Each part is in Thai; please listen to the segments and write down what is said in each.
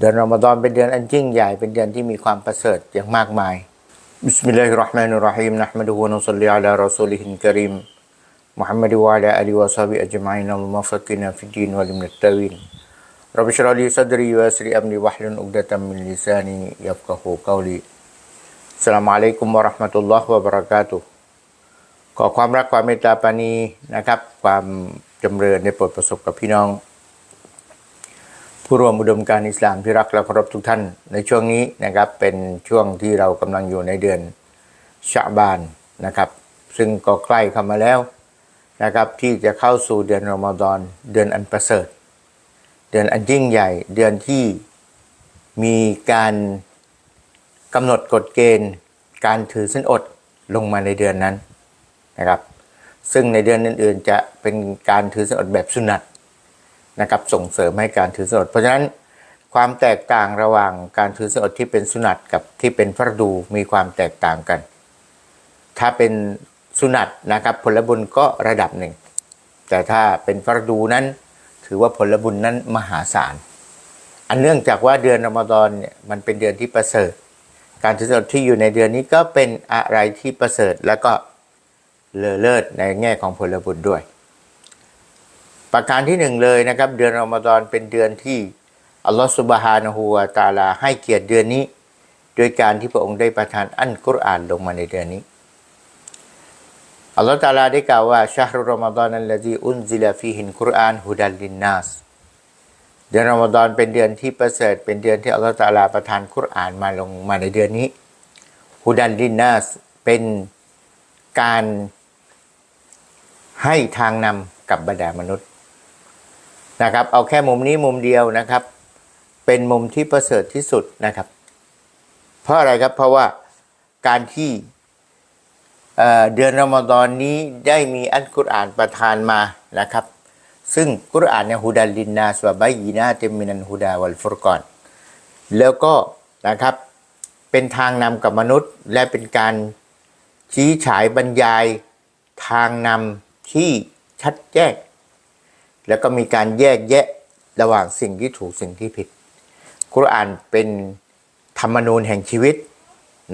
เดือนรอมฎอนเป็นเดือนอันยิ่งใหญ่เป็นเดือนที่มีความประเสริฐอย่างมากมายบิสมิลลาฮิรราะห์มานิรราะฮีมนะห์มะดุฮุวะนุศ็อลลิอะลารอซูลิฮิลกะรีมมุฮัมมัดวะอะลาอาลิฮิวะศอฮบิอัจมัยนะมุฟักกินะฟิดดีนวะลิมินตตะวีนรับบิชราลีซัดรีวะยัสริอัมรีวะฮลุนอุกดะตัมมินลิซานียัฟกะฮูกอลีอัสลามอะลัยกุมวะเราะห์มะตุลลอฮ์วะบะเราะกาตุฮ์ขอความรักความเมตตาปานีนะครับ ความจำเริญในโปรดประสบกับพี่น้อง ผู้ร่วมอุดมการอิสลามที่รักและเคารพทุกท่านในช่วงนี้นะครับเป็นช่วงที่เรากำลังอยู่ในเดือนชะบานนะครับ ซึ่งก็ใกล้เข้ามาแล้วนะครับที่จะเข้าสู่เดือนรอมฎอนเดือนอันประเสริฐ เดือนอันยิ่งใหญ่ เดือนที่มีการกำหนดกฎเกณฑ์ การถือสินอดลงมาในเดือนนั้นนะครับ ซึ่งในเดือนอื่นๆจะเป็นการถือศีลอดแบบสุนัต นะครับส่งเสริมให้การถือศีลอดเพราะฉะนั้นความแตกต่างระหว่างการถือศีลอดที่เป็นสุนัตกับที่เป็นฟรดูมีความแตกต่างกัน ถ้าเป็นสุนัตนะครับผลบุญก็ระดับหนึ่ง แต่ถ้าเป็นฟรดูนั้น ถือว่าผลบุญนั้นมหาศาลอันเนื่องจากว่าเดือนอมฎอนเนี่ยมันเป็นเดือนที่ประเสริฐ การถือศีลอดที่อยู่ในเดือนนี้ก็เป็นอะไรที่ประเสริฐแล้วก็เลอเลิศในแง่ของผลบุญด้วย ประการที่หนึ่งเลยนะครับ เดือนอมฎอนเป็นเดือนที่อัลลอฮฺสุบฮานะฮูวาตาลาให้เกียรติเดือนนี้ โดยการที่พระองค์ได้ประทานอันกุรอานลงมาในเดือนนี้อัลลอฮฺตาลาได้กล่าวว่าชาฮรุรอมฎอนอัลลซีอุนซิลฟีฮินกุรอานฮุดัลลินนัสเดือนอมฎอนเป็นเดือนที่ประเสริฐเป็นเดือนที่อัลลอฮฺตาลาประทานกุรอานมาลงมาในเดือนนี้ฮุดัลลินนัสเป็นการให้ทางนำกับบรรดามนุษย์ นะครับ เอาแค่มุมนี้มุมเดียวนะครับ เป็นมุมที่ประเสริฐที่สุดนะครับ เพราะอะไรครับเพราะว่าการที่เเดือนรอมฎอนนี้ได้มีอัลกุรอานประทานมานะครับ ซึ่งกุรอานเนี่ยฮุดัลลินนาสวะบายีนาเตมินันฮุดาวัลฟุรกอนแล้วก็นะครับเป็นทางนำกับมนุษย์ และเป็นการชี้ฉายบรรยายทางนำที่ชัดแจ้ง แล้วก็มีการแยกแยะระหว่างสิ่งที่ถูกสิ่งที่ผิด กุรอานเป็นธรรมนูญแห่งชีวิต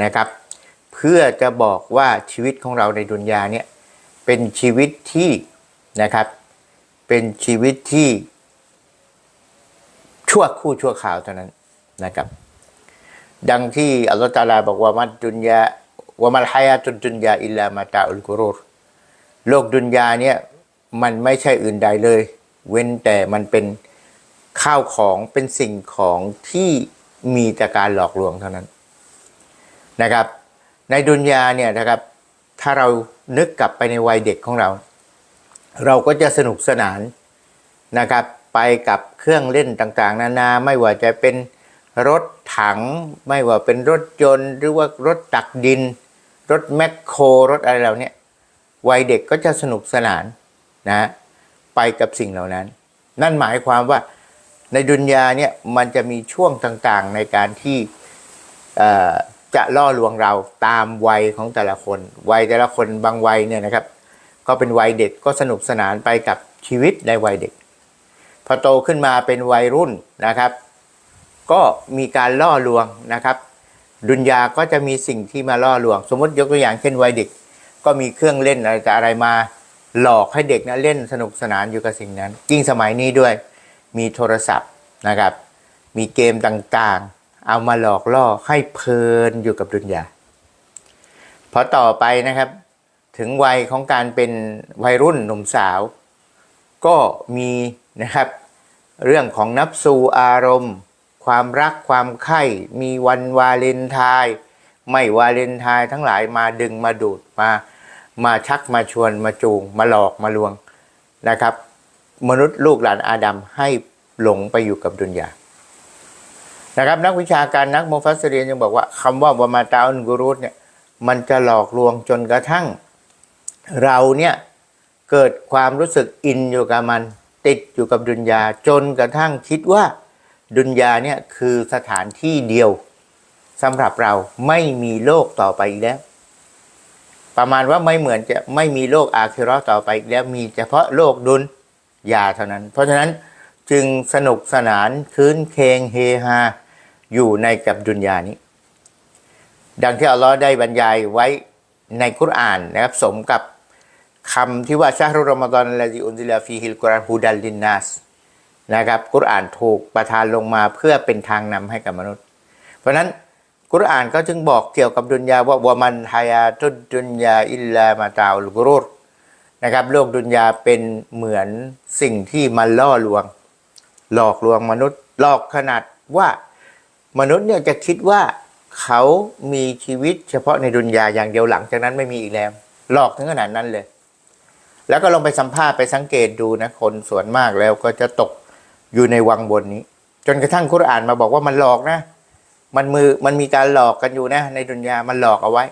นะครับ เพื่อจะบอกว่าชีวิตของเราในดุนยาเนี่ยเป็นชีวิตที่นะครับ เป็นชีวิตที่ชั่วคู่ชั่วข่าวเท่านั้นนะครับ ดังที่อัลลอฮฺตาลาบอกว่ามัดดุนยาว่ามัลฮายาตุนดุนยาอิลลามาตาอุลกุรูรโลกดุนยาเนี่ย มันไม่ใช่อื่นใดเลย เว้นแต่มันเป็นข้าวของเป็นสิ่งของที่มีแต่การหลอกลวงเท่านั้นนะครับ ในดุนยาเนี่ยนะครับ ถ้าเรานึกกลับไปในวัยเด็กของเรา เราก็จะสนุกสนานนะครับ ไปกับเครื่องเล่นต่างๆ นานาไม่ว่าจะเป็นรถถัง ไม่ว่าเป็นรถยนต์หรือว่ารถตักดิน รถแมคโครรถอะไรเหล่านี้วัยเด็กก็จะสนุกสนาน นะไปกับสิ่งเหล่านั้น นั่นหมายความว่าในดุนยาเนี่ยมันจะมีช่วงต่างๆในการที่จะล่อลวงเราตามวัยของแต่ละคน วัยแต่ละคนบางวัยเนี่ยนะครับ ก็เป็นวัยเด็กก็สนุกสนานไปกับชีวิตในวัยเด็ก พอโตขึ้นมาเป็นวัยรุ่นนะครับ ก็มีการล่อลวงนะครับ ดุนยาก็จะมีสิ่งที่มาล่อลวง สมมติยกตัวอย่างเช่นวัยเด็ก ก็มีเครื่องเล่นอะไรแต่อะไรมา หลอกให้เด็กนะเล่นสนุกสนานอยู่กับสิ่งนั้น ยิ่งสมัยนี้ด้วยมีโทรศัพท์นะครับ มีเกมต่างๆ เอามาหลอกล่อให้เพลินอยู่กับดุนยาพอต่อไปนะครับ ถึงวัยของการเป็นวัยรุ่นหนุ่มสาว ก็มีนะครับเรื่องของนับสู่อารมณ์ ความรักความใคร่มีวันวาเลนไทน์ไม่วาเลนไทน์ทั้งหลายมาดึงมาดูดมา มาชักมาชวนมาจูง มาหลอกมาลวงนะครับ มนุษย์ลูกหลานอาดัมให้หลงไปอยู่กับดุนยานะครับนักวิชาการนักโมฟัสเรียนยังบอกว่าคำว่าวามาตาอุนกุรุตเนี่ยมันจะหลอกลวงจนกระทั่ง เราเนี่ยเกิดความรู้สึกอินอยู่กับมัน ติดอยู่กับดุนยาจนกระทั่งคิดว่า ดุนยาเนี่ยคือสถานที่เดียวสำหรับเราไม่มีโลกต่อไปอีกแล้ว ประมาณว่าไม่เหมือนจะไม่มีโลกอาคิเราะต่อไปอีกแล้วมีเฉพาะโลกดุนยาเท่านั้น เพราะฉะนั้นจึงสนุกสนานคืนเคงเฮฮาอยู่ในกับดุนยานี้ ดังที่อัลลอฮ์ได้บรรยายไว้ในกุรอานนะครับสมกับคำที่ว่าชาฮรุรอมฎอนละซิอุนซิลาฟีฮิลกุรานฮูดัลลินนัสนะครับกุรอานถูกประทานลงมาเพื่อเป็นทางนำให้กับมนุษย์ เพราะฉะนั้น กุรอานก็จึงบอกเกี่ยวกับดุนยาว่าวามันฮายาตุดดุนยาอิลลามาตาอุลกุรุรนะครับ โลกดุนยาเป็นเหมือนสิ่งที่มาล่อลวง หลอกลวงมนุษย์หลอกขนาดว่ามนุษย์เนี่ยจะคิดว่าเขามีชีวิตเฉพาะในดุนยาอย่างเดียวหลังจากนั้นไม่มีอีกแล้ว หลอกถึงขนาดนั้นเลย แล้วก็ลองไปสัมภาษณ์ไปสังเกตดูนะคนส่วนมากแล้วก็จะตกอยู่ในวังบนนี้ จนกระทั่งคุรอานมาบอกว่ามันหลอกนะ มันมือมันมีการหลอกกันอยู่นะ ในดุนยามันหลอกเอาไว้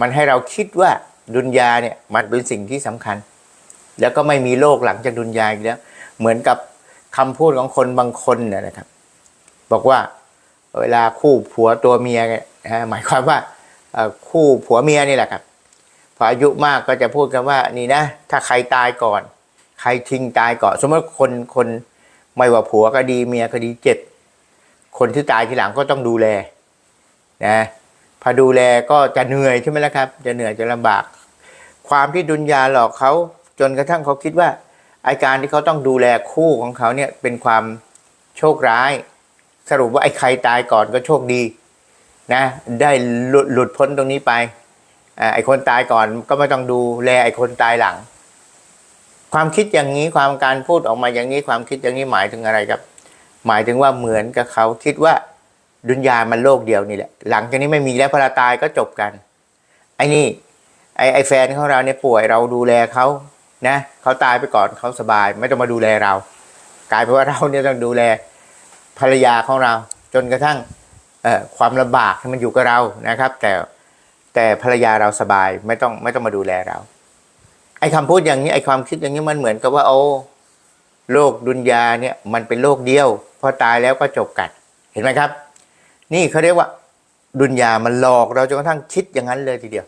มันให้เราคิดว่าดุนยาเนี่ยมันเป็นสิ่งที่สำคัญ แล้วก็ไม่มีโลกหลังจากดุนยาอีกแล้ว เหมือนกับคำพูดของคนบางคนนนะครับ บอกว่าเวลาคู่ผัวตัวเมียเนี่ยนะหมายความว่าคู่ผัวเมียนี่แหละครับพออายุมากก็จะพูดกันว่านี่นะ ถ้าใครตายก่อน ใครทิ้งตายก่อน สมมติคนคนไม่ว่าผัวก็ดีเมียก็ดีเจ็บ คนที่ตายทีหลังก็ต้องดูแลนะพอดูแลก็จะเหนื่อยใช่ไหมล่ะครับ จะเหนื่อยจะลำบาก ความที่ดุนยาหลอกเขาจนกระทั่งเขาคิดว่าอาการที่เขาต้องดูแลคู่ของเขาเนี่ยเป็นความโชคร้าย สรุปว่าไอ้ใครตายก่อนก็โชคดีนะได้หลุดหลุดพ้นตรงนี้ไปอไอ้คนตายก่อนก็ไม่ต้องดูแลไอ้คนตายหลัง ความคิดอย่างนี้ความการพูดออกมาอย่างนี้ความคิดอย่างนี้หมายถึงอะไรครับ หมายถึงว่าเหมือนกับเขาคิดว่าดุนยามันโลกเดียวนี่แหละ หลังจากนี้ไม่มีแล้วพอเราตายก็จบกัน ไอ้นี่ไอไอแฟนของเราเนี่ยป่วยเราดูแลเขานะเขาตายไปก่อนเขาสบาย ไม่ต้องมาดูแลเรา กลายเป็นว่าเราเนี่ยต้องดูแลภรรยาของเรา จนกระทั่งความลำบากที่มันอยู่กับเรานะครับ แต่แต่ภรรยาเราสบายไม่ต้องไม่ต้องมาดูแลเรา ไอ้คำพูดอย่างนี้ไอ้ความคิดอย่างนี้มันเหมือนกับว่าโอ้โลกดุนยาเนี่ยมันเป็นโลกเดียว พอตายแล้วก็จบกันเห็นไหมครับ นี่เขาเรียกว่าดุนยามันหลอกเราจนกระทั่งคิดอย่างนั้นเลยทีเดียว